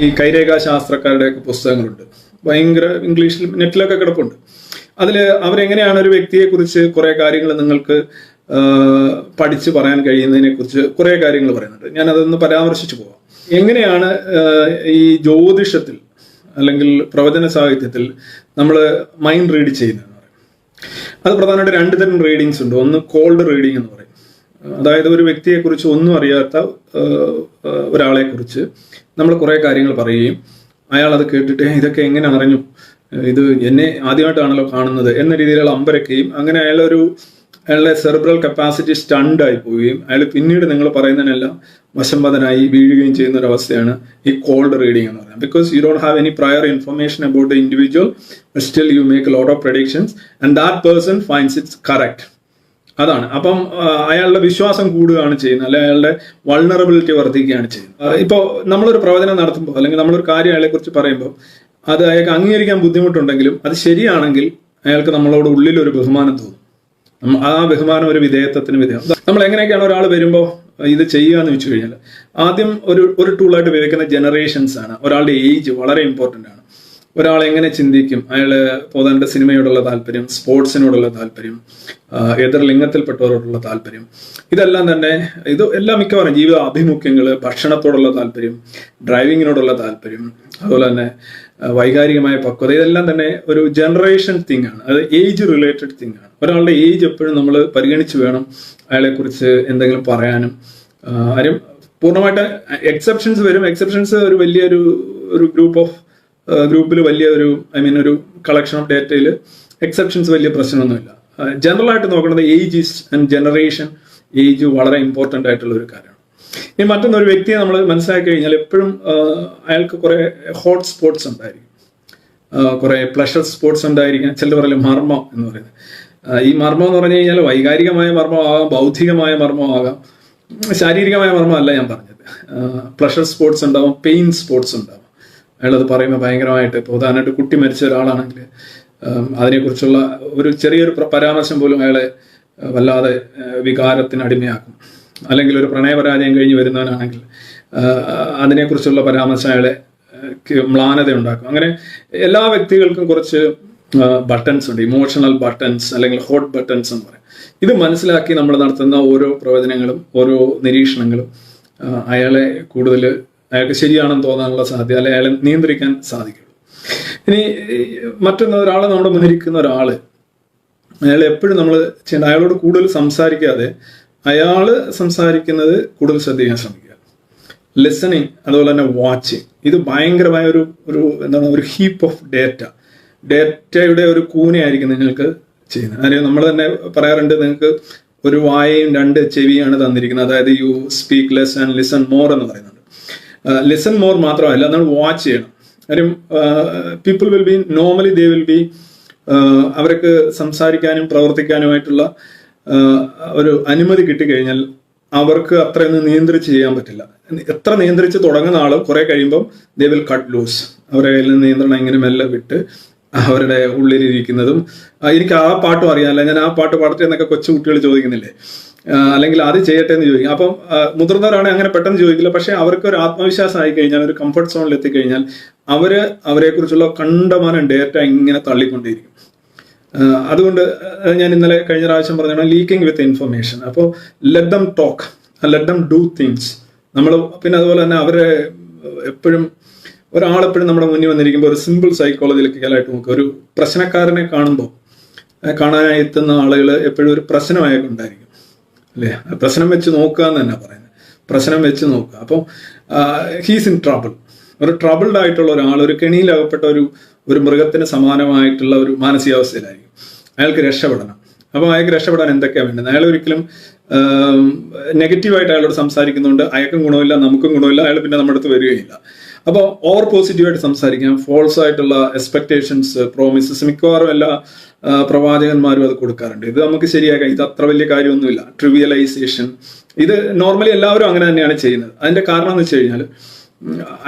ഈ കൈരേഖാ ശാസ്ത്രക്കാരുടെയൊക്കെ പുസ്തകങ്ങളുണ്ട്. ഭയങ്കര ഇംഗ്ലീഷിൽ നെറ്റിലൊക്കെ കിടപ്പുണ്ട്. അതിൽ അവരെങ്ങനെയാണ് ഒരു വ്യക്തിയെ കുറിച്ച് കുറേ കാര്യങ്ങൾ നിങ്ങൾക്ക് പഠിച്ച് പറയാൻ കഴിയുന്നതിനെ കുറിച്ച് കുറേ കാര്യങ്ങൾ പറയുന്നുണ്ട്. ഞാൻ അതൊന്ന് പരാമർശിച്ചു പോവാം. എങ്ങനെയാണ് ഈ ജ്യോതിഷത്തിൽ അല്ലെങ്കിൽ പ്രവചന സാഹിത്യത്തിൽ നമ്മൾ മൈൻഡ് റീഡ് ചെയ്യുന്നത് അത് പ്രധാനമായിട്ട് രണ്ട് തരം റീഡിങ്സ് ഉണ്ട്. ഒന്ന് കോൾഡ് റീഡിങ് എന്ന് പറയും. അതായത് ഒരു വ്യക്തിയെ കുറിച്ച് ഒന്നും അറിയാത്ത ഒരാളെ കുറിച്ച് നമ്മൾ കുറേ കാര്യങ്ങൾ പറയുകയും അയാൾ അത് കേട്ടിട്ട് "ഏ, ഇതൊക്കെ എങ്ങനെ അറിഞ്ഞു? ഇത് എന്നെ ആദ്യമായിട്ടാണല്ലോ കാണുന്നത് എന്ന രീതിയിലുള്ള അമ്പരക്കുകയും അങ്ങനെ അയാളൊരു അയാളുടെ സെർബ്രൽ കപ്പാസിറ്റി സ്റ്റണ്ട് ആയി പോവുകയും അയാൾ പിന്നീട് നിങ്ങൾ പറയുന്നതിനെല്ലാം വശംപതനായി വീഴുകയും ചെയ്യുന്ന ഒരു അവസ്ഥയാണ് ഈ കോൾഡ് റീഡിംഗ് എന്ന് പറയുന്നത്. Because you don't have any prior information about the individual still you make lot of predictions and that person finds it's correct അതാണ്. അപ്പം അയാളുടെ വിശ്വാസം കൂടുകയാണ് ചെയ്യുന്നത്. അല്ലെ അയാളുടെ വൾണറബിലിറ്റി വർദ്ധിക്കുകയാണ് ചെയ്യുന്നത്. ഇപ്പോൾ ഇപ്പോ നമ്മളൊരു പ്രവചനം നടത്തുമ്പോൾ അല്ലെങ്കിൽ നമ്മളൊരു കാര്യം അയാളെ കുറിച്ച് പറയുമ്പോൾ അത് അയാൾക്ക് അംഗീകരിക്കാൻ ബുദ്ധിമുട്ടുണ്ടെങ്കിലും അത് ശരിയാണെങ്കിൽ അയാൾക്ക് നമ്മളോട് ഉള്ളിൽ ഒരു ബഹുമാനം തോന്നും. ആ ബഹുമാനം ഒരു വിധേയത്വത്തിന് വിധേയം നമ്മൾ എങ്ങനെയൊക്കെയാണ് ഒരാൾ വരുമ്പോൾ ഇത് ചെയ്യുക എന്ന് വെച്ച് കഴിഞ്ഞാൽ ആദ്യം ഒരു ഒരു ടൂളായിട്ട് ഉപയോഗിക്കുന്ന ജനറേഷൻസ് ആണ്. ഒരാളുടെ ഏജ് വളരെ ഇമ്പോർട്ടന്റ് ആണ്. ഒരാൾ എങ്ങനെ ചിന്തിക്കും? അയാൾ പോതാണ്ട് സിനിമയോടുള്ള താല്പര്യം സ്പോർട്സിനോടുള്ള താല്പര്യം എതിർ ലിംഗത്തിൽപ്പെട്ടവരോടുള്ള താല്പര്യം. ഇതെല്ലാം തന്നെ ഇത് എല്ലാം മിക്കവാറും ജീവിത ആഭിമുഖ്യങ്ങൾ ഭക്ഷണത്തോടുള്ള താല്പര്യം ഡ്രൈവിങ്ങിനോടുള്ള താല്പര്യം അതുപോലെ തന്നെ വൈകാരികമായ പക്വത. ഇതെല്ലാം തന്നെ ഒരു ജനറേഷൻ തിങ് ആണ്. അത് ഏജ് റിലേറ്റഡ് തിങ് ആണ്. ഒരാളുടെ ഏജ് എപ്പോഴും നമ്മൾ പരിഗണിച്ച് വേണം അയാളെക്കുറിച്ച് എന്തെങ്കിലും പറയാനും. ആരും പൂർണമായിട്ട് എക്സെപ്ഷൻസ് വരും. എക്സെപ്ഷൻസ് ഒരു വലിയൊരു ഒരു ഗ്രൂപ്പ് ഓഫ് ഗ്രൂപ്പിൽ വലിയ ഒരു ഐ മീൻ ഒരു കളക്ഷൻ ഓഫ് ഡേറ്റയിൽ എക്സെപ്ഷൻസ് വലിയ പ്രശ്നമൊന്നുമില്ല. ജനറൽ ആയിട്ട് നോക്കുന്നത് ഏജ് ആൻഡ് ജനറേഷൻ ഏജ് വളരെ ഇമ്പോർട്ടന്റ് ആയിട്ടുള്ള ഒരു കാര്യമാണ്. ഇനി മറ്റൊന്ന് ഒരു വ്യക്തിയെ നമ്മൾ മനസ്സിലാക്കി കഴിഞ്ഞാൽ എപ്പോഴും അയാൾക്ക് കുറേ ഹോട്ട് സ്പോട്ട്സ് ഉണ്ടായിരിക്കും. കുറെ പ്ലഷർ സ്പോർട്സ് ഉണ്ടായിരിക്കാം. ചിലർ പറയലും മർമ്മം എന്ന് പറയുന്നത്. ഈ മർമ്മം എന്ന് പറഞ്ഞു കഴിഞ്ഞാൽ വൈകാരികമായ മർമ്മമാകാം ബൗദ്ധികമായ മർമ്മമാകാം. ശാരീരികമായ മർമ്മമല്ല ഞാൻ പറഞ്ഞത്. പ്ലഷർ സ്പോർട്സ് ഉണ്ടാവും പെയിൻ സ്പോർട്സ് ഉണ്ടാവും. അയാളത് പറയുമ്പോൾ ഭയങ്കരമായിട്ട് ഇപ്പോൾ ഉദാഹരണമായിട്ട് കുട്ടി മരിച്ച ഒരാളാണെങ്കിൽ അതിനെക്കുറിച്ചുള്ള ഒരു ചെറിയൊരു പ്ര- പരാമർശം പോലും അയാളെ വല്ലാതെ വികാരത്തിന് അടിമയാക്കും. അല്ലെങ്കിൽ ഒരു പ്രണയപരാജയം കഴിഞ്ഞ് വരുന്നവനാണെങ്കിൽ അതിനെക്കുറിച്ചുള്ള പരാമർശം അയാളെ മ്ലാനത ഉണ്ടാക്കും അങ്ങനെ എല്ലാ വ്യക്തികൾക്കും കുറച്ച് ബട്ടൺസ് ഉണ്ട്. ഇമോഷണൽ ബട്ടൺസ് അല്ലെങ്കിൽ ഹോട്ട് ബട്ടൺസ് എന്ന് പറയും. ഇത് മനസ്സിലാക്കി നമ്മൾ നടത്തുന്ന ഓരോ പ്രവചനങ്ങളും ഓരോ നിരീക്ഷണങ്ങളും അയാളെ കൂടുതൽ അയാൾക്ക് ശരിയാണെന്ന് തോന്നാനുള്ള സാധ്യത അല്ലെ അയാളെ നിയന്ത്രിക്കാൻ സാധിക്കുള്ളൂ. ഇനി മറ്റൊന്ന് ഒരാൾ നമ്മുടെ മുന്നിരിക്കുന്ന ഒരാൾ അയാൾ എപ്പോഴും നമ്മൾ ചെയ്യേണ്ട അയാളോട് കൂടുതൽ സംസാരിക്കാതെ അയാൾ സംസാരിക്കുന്നത് കൂടുതൽ ശ്രദ്ധിക്കാൻ ശ്രമിക്കുക. ലിസണിങ് അതുപോലെ തന്നെ വാച്ചിങ് ഇത് ഭയങ്കരമായ ഒരു ഒരു എന്താണ് ഒരു ഹീപ്പ് ഓഫ് ഡേറ്റ ഡേറ്റയുടെ ഒരു കൂനയായിരിക്കും നിങ്ങൾക്ക് ചെയ്യുന്നത്. അതായത് നമ്മൾ തന്നെ പറയാറുണ്ട് നിങ്ങൾക്ക് ഒരു വായയും രണ്ട് ചെവിയാണ് തന്നിരിക്കുന്നത്. അതായത് you speak less and listen more എന്ന് പറയുന്നുണ്ട്. ലിസൺ മോർ മാത്രമല്ല നമ്മൾ വാച്ച് ചെയ്യണം. കാര്യം people will be normally they will be അവർക്ക് സംസാരിക്കാനും പ്രവർത്തിക്കാനുമായിട്ടുള്ള ഒരു അനുമതി കിട്ടിക്കഴിഞ്ഞാൽ അവർക്ക് അത്രയൊന്നും നിയന്ത്രിച്ച് ചെയ്യാൻ പറ്റില്ല. എത്ര നിയന്ത്രിച്ച് തുടങ്ങുന്ന ആൾ കുറെ കഴിയുമ്പം ദേ വിൽ കട്ട് ലൂസ് അവരുടെ കയ്യിൽ നിന്ന് നിയന്ത്രണം ഇങ്ങനെ മെല്ലെ വിട്ട് അവരുടെ ഉള്ളിലിരിക്കുന്നതും എനിക്ക് ആ പാട്ടും അറിയാമല്ല ഞാൻ ആ പാട്ട് പാടട്ടെ എന്നൊക്കെ കൊച്ചു കുട്ടികൾ ചോദിക്കുന്നില്ലേ? അല്ലെങ്കിൽ അത് ചെയ്യട്ടെ എന്ന് ചോദിക്കും. അപ്പം മുതിർന്നവരാണെങ്കിൽ അങ്ങനെ പെട്ടെന്ന് ചോദിക്കില്ല. പക്ഷെ അവർക്ക് ഒരു ആത്മവിശ്വാസം ആയി കഴിഞ്ഞാൽ ഒരു കംഫർട്ട് സോണിൽ എത്തിക്കഴിഞ്ഞാൽ അവർ അവരെക്കുറിച്ചുള്ള കണ്ടമാനം ഡേറ്റ ഇങ്ങനെ തള്ളിക്കൊണ്ടേയിരിക്കും ആഹ് അതുകൊണ്ട് ഞാൻ ഇന്നലെ കഴിഞ്ഞ പ്രാവശ്യം പറഞ്ഞാണ് ലീക്കിംഗ് വിത്ത് ഇൻഫർമേഷൻ അപ്പോൾ let them talk let them do things നമ്മൾ പിന്നെ അതുപോലെ തന്നെ അവരെ എപ്പോഴും ഒരാളെപ്പോഴും നമ്മുടെ മുന്നിൽ വന്നിരിക്കുമ്പോൾ ഒരു സിമ്പിൾ സൈക്കോളജിയിലേക്കായിട്ട് നോക്കുക. ഒരു പ്രശ്നക്കാരനെ കാണുമ്പോൾ കാണാനായി എത്തുന്ന ആളുകൾ എപ്പോഴും ഒരു പ്രശ്നമായൊക്കെ ഉണ്ടായിരിക്കും. അല്ലേ? പ്രശ്നം വെച്ച് നോക്കുക എന്ന് തന്നെ പറയുന്നത് പ്രശ്നം വെച്ച് നോക്കുക അപ്പോൾ ഹീസ് ഇൻ ട്രബിൾ ഒരു ട്രബിൾഡ് ആയിട്ടുള്ള ഒരാൾ ഒരു കെണിയിലകപ്പെട്ട ഒരു ഒരു മൃഗത്തിന് സമാനമായിട്ടുള്ള ഒരു മാനസികാവസ്ഥയിലായിരിക്കും. അയാൾക്ക് രക്ഷപ്പെടണം. അപ്പോൾ അയാൾക്ക് രക്ഷപ്പെടാൻ എന്തൊക്കെയാണ് വേണ്ടത്? അയാൾ ഒരിക്കലും നെഗറ്റീവായിട്ട് അയാളോട് സംസാരിക്കുന്നുണ്ട് അയാൾക്കും ഗുണമില്ല നമുക്കും ഗുണമില്ല അയാൾ പിന്നെ നമ്മുടെ അടുത്ത് വരികയില്ല. അപ്പോൾ ഓവർ പോസിറ്റീവായിട്ട് സംസാരിക്കാം. ഫോൾസ് ആയിട്ടുള്ള എക്സ്പെക്ടേഷൻസ് പ്രോമിസസ് മിക്കവാറും എല്ലാ പ്രവാചകന്മാരും അത് കൊടുക്കാറുണ്ട്. ഇത് നമുക്ക് ശരിയാക്കാം. ഇത് അത്ര വലിയ കാര്യമൊന്നുമില്ല. ട്രിവിയലൈസേഷൻ ഇത് നോർമലി എല്ലാവരും അങ്ങനെ തന്നെയാണ് ചെയ്യുന്നത്. അതിന്റെ കാരണം എന്ന് വെച്ച് കഴിഞ്ഞാൽ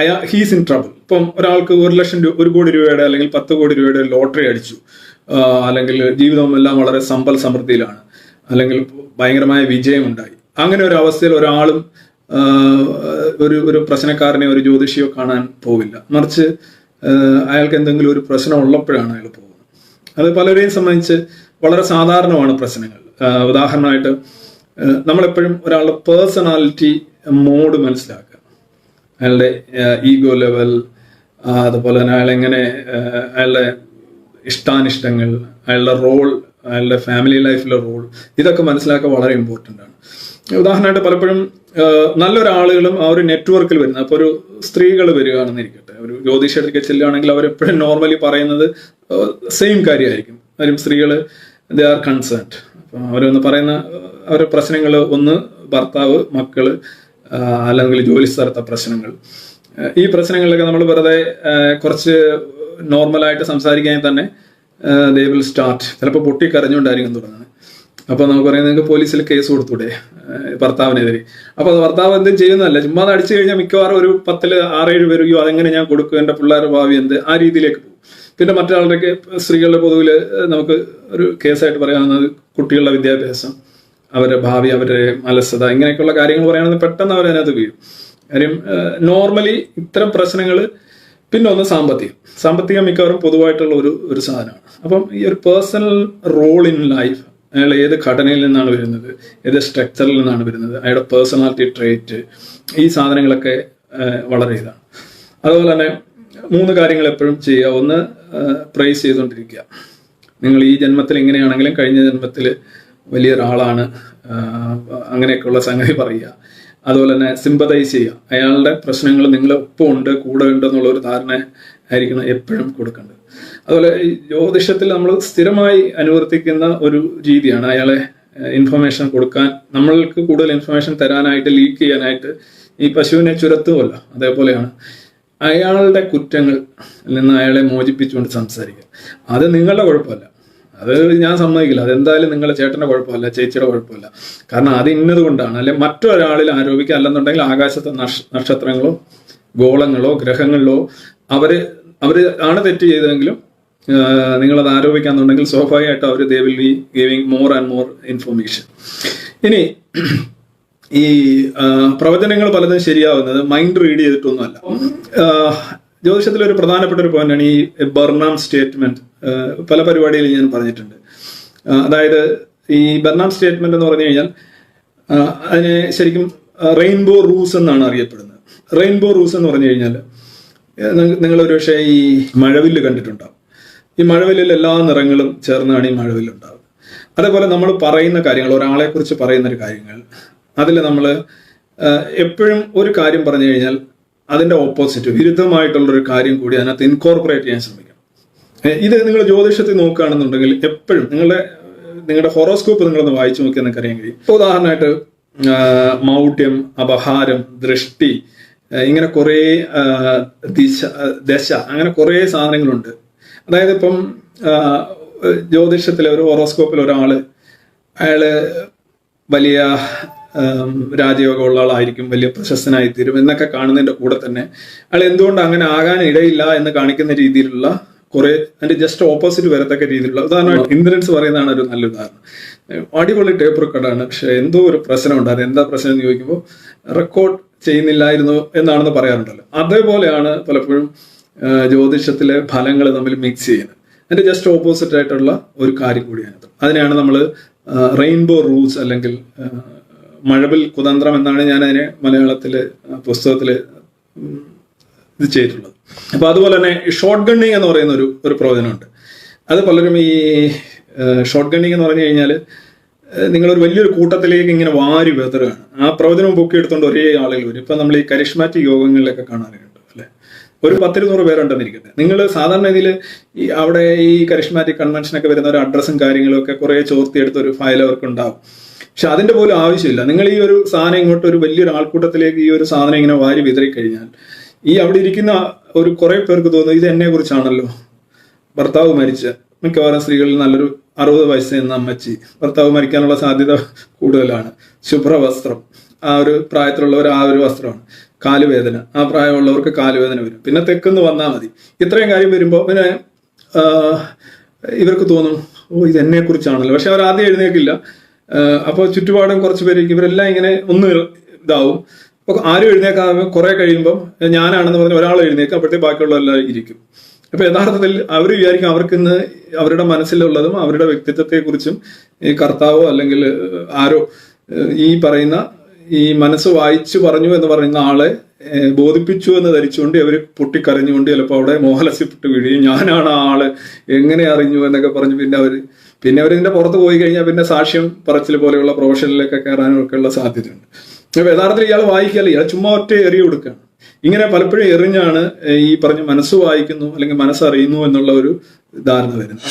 അയാ ഹീസ് ഇൻ ട്രബിൾ ഇപ്പം ഒരാൾക്ക് ഒരു ലക്ഷം രൂപ ഒരു കോടി രൂപയുടെ അല്ലെങ്കിൽ പത്ത് കോടി രൂപയുടെ ലോട്ടറി അടിച്ചു. അല്ലെങ്കിൽ ജീവിതം എല്ലാം വളരെ സമ്പൽ സമൃദ്ധിയിലാണ്. അല്ലെങ്കിൽ ഭയങ്കരമായ വിജയം ഉണ്ടായി അങ്ങനെ ഒരു അവസ്ഥയിൽ ഒരാളും ഒരു ഒരു പ്രശ്നക്കാരനെ ഒരു ജ്യോതിഷിയോ കാണാൻ പോവില്ല. മറിച്ച് അയാൾക്ക് എന്തെങ്കിലും ഒരു പ്രശ്നം ഉള്ളപ്പോഴാണ് അയാൾ പോകുന്നത്. അത് പലരെയും സംബന്ധിച്ച് വളരെ സാധാരണമാണ് പ്രശ്നങ്ങൾ. ഉദാഹരണമായിട്ട് നമ്മളെപ്പോഴും ഒരാളുടെ പേഴ്സണാലിറ്റി മോഡ് മനസ്സിലാക്കുക. അയാളുടെ ഈഗോ ലെവൽ അതുപോലെ തന്നെ അയാളെങ്ങനെ അയാളുടെ ഇഷ്ടാനിഷ്ടങ്ങൾ അയാളുടെ റോൾ അയാളുടെ ഫാമിലി ലൈഫിലെ റോൾ ഇതൊക്കെ മനസ്സിലാക്കുക വളരെ ഇമ്പോർട്ടന്റ് ആണ്. ഉദാഹരണമായിട്ട് പലപ്പോഴും നല്ലൊരാളുകളും ആ ഒരു നെറ്റ്വർക്കിൽ വരുന്നത് അപ്പോൾ ഒരു സ്ത്രീകൾ വരികയാണെന്ന് ഇരിക്കട്ടെ. ഒരു ജ്യോതിഷത്തിലേക്ക് ചെല്ലുകയാണെങ്കിൽ അവരെപ്പോഴും നോർമലി പറയുന്നത് സെയിം കാര്യമായിരിക്കും. കാര്യം സ്ത്രീകൾ ദേ ആർ കൺസേൺഡ് അപ്പം അവരൊന്ന് പറയുന്ന അവരുടെ പ്രശ്നങ്ങൾ ഒന്ന് ഭർത്താവ് മക്കൾ അല്ലെങ്കിൽ ജോലി സ്ഥലത്തെ പ്രശ്നങ്ങൾ. ഈ പ്രശ്നങ്ങളിലൊക്കെ നമ്മൾ വെറുതെ കുറച്ച് നോർമലായിട്ട് സംസാരിക്കാൻ തന്നെ ദേ വിൽ സ്റ്റാർട്ട് ചിലപ്പോൾ പൊട്ടി കരഞ്ഞുകൊണ്ടായിരിക്കും തുടങ്ങുന്നത് അപ്പോൾ നമുക്ക് പറയാം നിങ്ങൾക്ക് പോലീസിൽ കേസ് കൊടുത്തൂടെ ഭർത്താവിനെതിരെ. അപ്പോൾ ഭർത്താവ് എന്തും ചെയ്യുന്നതല്ല. ചുമ്മാ അടിച്ചു കഴിഞ്ഞാൽ മിക്കവാറും ഒരു പത്തിൽ ആറേഴ് പേരുകയോ അതെങ്ങനെ ഞാൻ കൊടുക്കും? എന്റെ പിള്ളേരുടെ ഭാവി എന്ത്? ആ രീതിയിലേക്ക് പോകും. പിന്നെ മറ്റൊരാളുടെ സ്ത്രീകളുടെ പൊതുവിൽ നമുക്ക് ഒരു കേസായിട്ട് പറയാവുന്നത് കുട്ടികളുടെ വിദ്യാഭ്യാസം അവരുടെ ഭാവി അവരുടെ അലസത ഇങ്ങനെയൊക്കെയുള്ള കാര്യങ്ങൾ പറയുകയാണെങ്കിൽ പെട്ടെന്ന് അവരതിനകത്ത് വീഴും. കാര്യം നോർമലി ഇത്തരം പ്രശ്നങ്ങൾ പിന്നെ ഒന്ന് സാമ്പത്തികം. സാമ്പത്തികം മിക്കവാറും പൊതുവായിട്ടുള്ള ഒരു ഒരു സാധനമാണ് അപ്പം ഈ ഒരു പേഴ്സണൽ റോൾ ഇൻ ലൈഫ് അയാൾ ഏത് ഘടനയിൽ നിന്നാണ് വരുന്നത്? ഏത് സ്ട്രക്ചറിൽ നിന്നാണ് വരുന്നത്? അയാളുടെ പേഴ്സണാലിറ്റി ട്രേറ്റ് ഈ സാധനങ്ങളൊക്കെ വളരെ ഇതാണ്. അതുപോലെ തന്നെ മൂന്ന് കാര്യങ്ങൾ എപ്പോഴും ചെയ്യുക. ഒന്ന് പ്രൈസ് ചെയ്തുകൊണ്ടിരിക്കുക. നിങ്ങൾ ഈ ജന്മത്തിൽ എങ്ങനെയാണെങ്കിലും കഴിഞ്ഞ ജന്മത്തിൽ വലിയൊരാളാണ് അങ്ങനെയൊക്കെയുള്ള സംഗതി പറയുക. അതുപോലെ തന്നെ സിമ്പതൈസ് ചെയ്യുക. അയാളുടെ പ്രശ്നങ്ങൾ നിങ്ങൾ ഒപ്പം ഉണ്ട് കൂടെ ഉണ്ട് എന്നുള്ള ഒരു ധാരണ ആയിരിക്കണം എപ്പോഴും കൊടുക്കേണ്ടത്. അതുപോലെ ഈ ജ്യോതിഷത്തിൽ നമ്മൾ സ്ഥിരമായി അനുവർത്തിക്കുന്ന ഒരു രീതിയാണ് അയാളെ ഇൻഫർമേഷൻ കൊടുക്കാൻ. നമ്മൾക്ക് കൂടുതൽ ഇൻഫർമേഷൻ തരാനായിട്ട് ലീക്ക് ചെയ്യാനായിട്ട് ഈ പശുവിനെ ചുരത്തുമല്ല. അതേപോലെയാണ് അയാളുടെ കുറ്റങ്ങൾ നിന്ന് അയാളെ മോചിപ്പിച്ചുകൊണ്ട് സംസാരിക്കുക. അത് നിങ്ങളുടെ കുഴപ്പമല്ല. അത് ഞാൻ സമ്മതിക്കില്ല. അതെന്തായാലും നിങ്ങളുടെ ചേട്ടന്റെ കുഴപ്പമല്ല ചേച്ചിയുടെ കുഴപ്പമില്ല. കാരണം അത് ഇന്നതുകൊണ്ടാണ് അല്ലെ മറ്റൊരാളിൽ ആരോപിക്കുക അല്ലെന്നുണ്ടെങ്കിൽ ആകാശത്തെ നക്ഷ- നക്ഷത്രങ്ങളോ ഗോളങ്ങളോ ഗ്രഹങ്ങളിലോ അവർ അവർ ആണ് തെറ്റ് ചെയ്തതെങ്കിലും നിങ്ങളത് ആരോപിക്കാന്നുണ്ടെങ്കിൽ സ്വാഭാവികമായിട്ടും അവർ they will be giving more and more information ഇനി ഈ പ്രവചനങ്ങൾ പലതും ശരിയാവുന്നത് മൈൻഡ് റീഡ് ചെയ്തിട്ടൊന്നുമല്ല. ജ്യോതിഷത്തിലെ ഒരു പ്രധാനപ്പെട്ട ഒരു പോയിന്റാണ് ഈ ബർണാം സ്റ്റേറ്റ്മെന്റ്. പല പരിപാടിയിൽ ഞാൻ പറഞ്ഞിട്ടുണ്ട്. അതായത് ഈ ബർണാം സ്റ്റേറ്റ്മെന്റ് എന്ന് പറഞ്ഞു കഴിഞ്ഞാൽ അതിനെ ശരിക്കും റെയിൻബോ റൂസ് എന്നാണ് അറിയപ്പെടുന്നത്. റെയിൻബോ റൂസ് എന്ന് പറഞ്ഞു കഴിഞ്ഞാൽ നിങ്ങൾ ഒരുപക്ഷെ ഈ മഴവില്ല് കണ്ടിട്ടുണ്ടാവും. ഈ മഴവില്ലിൽ എല്ലാ നിറങ്ങളും ചേർന്നാണ് ഈ മഴവില്ല് ഉണ്ടാവുന്നത് അതേപോലെ നമ്മൾ പറയുന്ന കാര്യങ്ങൾ ഒരാളെ കുറിച്ച് പറയുന്ന ഒരു കാര്യങ്ങൾ അതിൽ നമ്മൾ എപ്പോഴും ഒരു കാര്യം പറഞ്ഞു കഴിഞ്ഞാൽ അതിന്റെ ഓപ്പോസിറ്റ് വിരുദ്ധമായിട്ടുള്ള ഒരു കാര്യം കൂടി അതിനകത്ത് ഇൻകോർപ്പറേറ്റ് ചെയ്യാൻ ശ്രമിക്കണം. ഇത് നിങ്ങൾ ജ്യോതിഷത്തിൽ നോക്കുകയാണെന്നുണ്ടെങ്കിൽ എപ്പോഴും നിങ്ങളുടെ നിങ്ങളുടെ ഹൊറോസ്കോപ്പ് നിങ്ങളൊന്ന് വായിച്ചു നോക്കിയാൽ നിങ്ങൾക്ക് അറിയാൻ കഴിയും ഉദാഹരണമായിട്ട് മൗഢ്യം അപഹാരം ദൃഷ്ടി ഇങ്ങനെ കുറേ ദിശ ദശ അങ്ങനെ കുറേ സാധനങ്ങളുണ്ട്. അതായത് ഇപ്പം ജ്യോതിഷത്തിലെ ഒരു ഹൊറോസ്കോപ്പിൽ ഒരാൾ അയാൾ വലിയ രാജയോഗമുള്ള ആളായിരിക്കും വലിയ പ്രശസ്തനായി തീരും എന്നൊക്കെ കാണുന്നതിന്റെ കൂടെ തന്നെ. അയാൾ എന്തുകൊണ്ട് അങ്ങനെ ആകാൻ ഇടയില്ല എന്ന് കാണിക്കുന്ന രീതിയിലുള്ള കുറെ അതിന്റെ ജസ്റ്റ് ഓപ്പോസിറ്റ് വരത്തക്ക രീതിയിലുള്ള ഉദാഹരണമായിട്ട് ഇന്ദ്രൻസ് പറയുന്നതാണ് ഒരു നല്ല ഉദാഹരണം. അടിപൊളി ടേപ്പ് റെക്കോർഡാണ് പക്ഷെ എന്തോ ഒരു പ്രശ്നം ഉണ്ട് അത് എന്താ പ്രശ്നം എന്ന് ചോദിക്കുമ്പോൾ റെക്കോർഡ് ചെയ്യുന്നില്ലായിരുന്നു എന്നാണെന്ന് പറയാറുണ്ടല്ലോ. അതേപോലെയാണ് പലപ്പോഴും ജ്യോതിഷത്തിലെ ഫലങ്ങൾ തമ്മിൽ മിക്സ് ചെയ്യുന്നത്. അതിന്റെ ജസ്റ്റ് ഓപ്പോസിറ്റ് ആയിട്ടുള്ള ഒരു കാര്യം കൂടിയാണ്. അതിനെയാണ് നമ്മൾ റെയിൻബോ റൂൾസ് അല്ലെങ്കിൽ മഴവിൽ കുതന്ത്രം എന്നാണ് ഞാൻ അതിനെ മലയാളത്തിൽ പുസ്തകത്തിൽ ഇത് ചെയ്തിട്ടുള്ളത്. അപ്പൊ അതുപോലെ തന്നെ ഷോർട്ട് ഗണ്ണിങ് എന്ന് പറയുന്ന ഒരു ഒരു പ്രവചനമുണ്ട്. അത് പലരും ഈ ഷോർട്ട് ഗണ്ണിങ് എന്ന് പറഞ്ഞു കഴിഞ്ഞാൽ നിങ്ങളൊരു വലിയൊരു കൂട്ടത്തിലേക്ക് ഇങ്ങനെ വാരി വേതറുകയാണ്. ആ പ്രവചനം പൊക്കി എടുത്തുകൊണ്ട് ഒരേ ആളുകൾ വരും. ഇപ്പൊ നമ്മൾ ഈ കരിഷ്മാറ്റിക് യോഗങ്ങളിലൊക്കെ കാണാറുണ്ട് അല്ലെ? ഒരു പത്തിരുന്നൂറ് പേരുണ്ടെന്നിരിക്കട്ടെ നിങ്ങൾ സാധാരണ ഇതിൽ ഈ അവിടെ ഈ കരിഷ്മാറ്റിക് കൺവെൻഷനൊക്കെ വരുന്ന ഒരു അഡ്രസ്സും കാര്യങ്ങളും ഒക്കെ കുറെ ചോർത്തിയെടുത്ത ഒരു ഫയൽ അവർക്ക് ഉണ്ടാവും. പക്ഷെ അതിന്റെ പോലും ആവശ്യമില്ല. നിങ്ങൾ ഈ ഒരു സാധനം ഇങ്ങോട്ട് ഒരു വലിയൊരു ആൾക്കൂട്ടത്തിലേക്ക് ഈ ഒരു സാധനം ഇങ്ങനെ വാരി വിതറി കഴിഞ്ഞാൽ ഈ അവിടെ ഇരിക്കുന്ന ഒരു കുറെ പേർക്ക് തോന്നുന്നു ഇത് എന്നെ കുറിച്ചാണല്ലോ ഭർത്താവ് മരിച്ച മിക്കവാറും സ്ത്രീകളിൽ നല്ലൊരു അറുപത് വയസ്സ് എന്ന അമ്മച്ചി ഭർത്താവ് മരിക്കാനുള്ള സാധ്യത കൂടുതലാണ്. ശുഭ്രവസ്ത്രം. ആ ഒരു പ്രായത്തിലുള്ളവർ ആ ഒരു വസ്ത്രമാണ്. കാലുവേദന. ആ പ്രായമുള്ളവർക്ക് കാലുവേദന വരും. പിന്നെ തെക്കുന്ന് വന്നാൽ മതി. ഇത്രയും കാര്യം വരുമ്പോൾ പിന്നെ ഇവർക്ക് തോന്നും ഓ ഇത് എന്നെ കുറിച്ചാണല്ലോ പക്ഷെ അവർ ആദ്യം എഴുന്നേക്കില്ല അപ്പോൾ ചുറ്റുപാടും കുറച്ച് പേര് ഇവരെല്ലാം ഇങ്ങനെ ഒന്ന് ഇതാവും. അപ്പോൾ ആരും എഴുന്നേക്കാതെ കുറെ കഴിയുമ്പം ഞാനാണെന്ന് പറഞ്ഞ് ഒരാൾ എഴുന്നേക്കും അപ്പോഴത്തെ ബാക്കിയുള്ളവരെല്ലാം ഇരിക്കും. അപ്പൊ യഥാർത്ഥത്തിൽ അവർ വിചാരിക്കും അവർക്ക് ഇന്ന് അവരുടെ മനസ്സിലുള്ളതും അവരുടെ വ്യക്തിത്വത്തെക്കുറിച്ചും ഈ കർത്താവോ അല്ലെങ്കിൽ ആരോ ഈ പറയുന്ന ഈ മനസ്സ് വായിച്ചു പറഞ്ഞു എന്ന് പറയുന്ന ആളെ ബോധിപ്പിച്ചു എന്ന് ധരിച്ചുകൊണ്ട് അവർ പൊട്ടിക്കരഞ്ഞുകൊണ്ട് ചിലപ്പോൾ അവിടെ മോഹലസ്യപ്പെട്ട് വീഴുകയും ഞാനാണ് ആ ആൾ എങ്ങനെ അറിഞ്ഞു എന്നൊക്കെ പറഞ്ഞു പിന്നെ അവർ പിന്നെ അവരിതിന്റെ പുറത്ത് പോയി കഴിഞ്ഞാൽ പിന്നെ സാക്ഷ്യം പറച്ചിൽ പോലെയുള്ള പ്രൊഫഷനിലൊക്കെ കയറാനൊക്കെ ഉള്ള സാധ്യതയുണ്ട്. അപ്പൊ യഥാർത്ഥത്തിൽ ഇയാൾ വായിക്കാല്ല ഇയാൾ ചുമ്മാ ഒറ്റ എറിയ കൊടുക്കുകയാണ് ഇങ്ങനെ പലപ്പോഴും എറിഞ്ഞാണ് ഈ പറഞ്ഞ മനസ്സ് വായിക്കുന്നു അല്ലെങ്കിൽ മനസ്സറിയുന്നു എന്നുള്ള ഒരു ധാരണ വരുന്നത്.